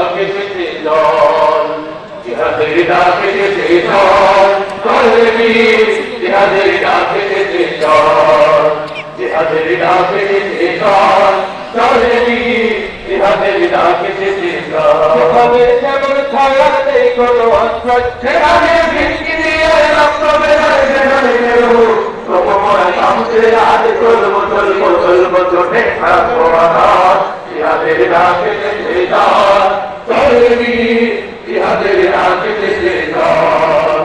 ডাকে যেতে দল জিহাদের ডাকে যেতে দল কলবি কোনো অস্ত্র ইহাদের ডাকেছে চল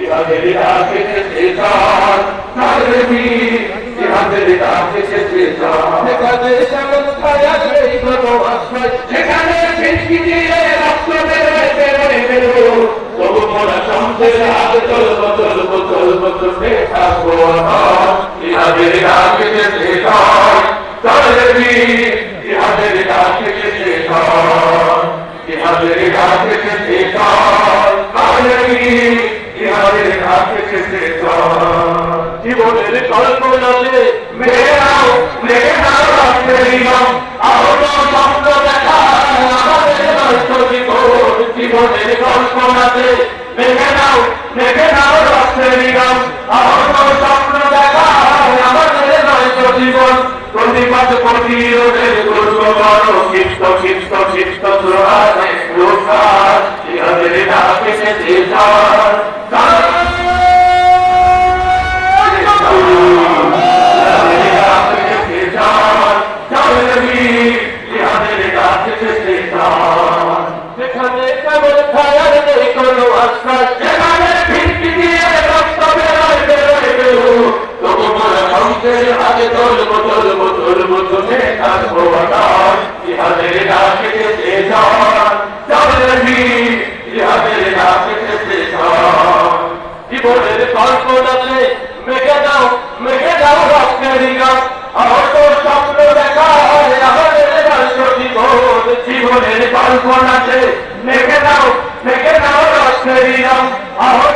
ইহাদের ডাকেছে চল চল ইহাদের ডাকেছে চল সেখানে যেমন ছায়ার নেই কোনো আশ্রয় যেখানে ভিড়কি দিয়ে রক্ত বেরোয় বেরোয় বেরো তবু মোরা শামসে আজ চলবো চলবো চলবো চোখে থাকব ইহাদের ডাকেছে জীবনের কল্পনাতে মেরে নাও মেরে নাও রাত্রে নিয়ম আহত স্বপ্ন দেখা আমাদের নষ্ট জীবন প্রতিবাদ প্রতিরোধের করব বড় ক্ষিপ্ত ক্ষিপ্ত ক্ষিপ্ত সুরানে রোখার ইহাদের ডাকে সে যার মেঘে দাও মেঘে দাও স্বপ্ন দেখা হয়, আমাদের রাষ্ট্র জীবন জীবনের কল্পনাতে মেঘে দাও মেঘে দাও গান আহত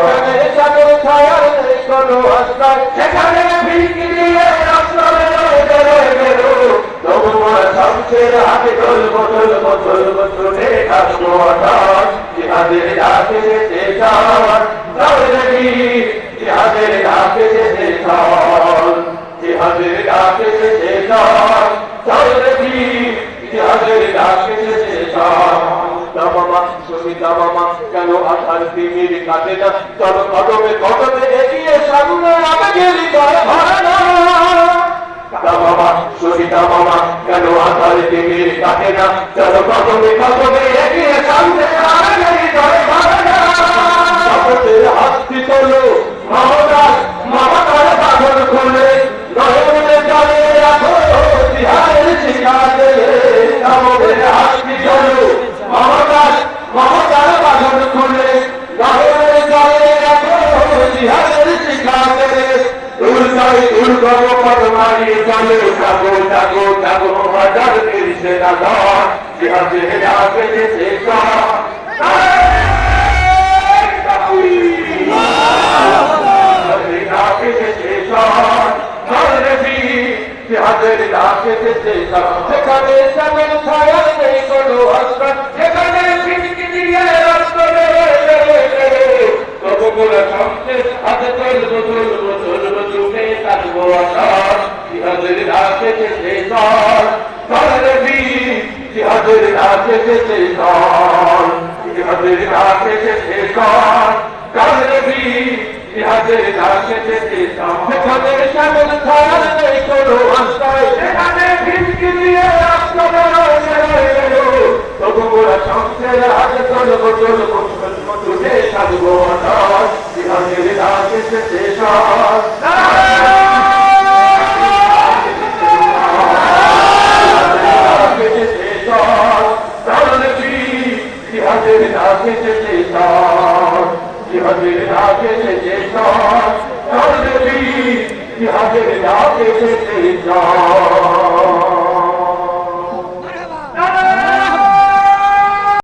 কেন আধার তিমির কাটে না চল কদমে কদমে সামনে আবেগের হৃদয় ভরে না। মামা সবিতা মামা কেন আধার তিমির কাটে না? চলো কদমে কদমে এগিয়ে সামনে আগে ধরে মারিয়ে চলে যাব যাব হাজার তিরিশে দাদা ডাকে যেতে ডাকে যেতে চল জিহাদের ডাকে যেতে চল চল রে বীর জিহাদের যেতে চল সেখানে যেমন ছায়ার নেই কোনো আশ্রয় সেখানে বেরোয় বেরোয় তবু সংসার হাতে চলবো চলবো থাকব আসার জিহাদের ডাকে যেতে চল চল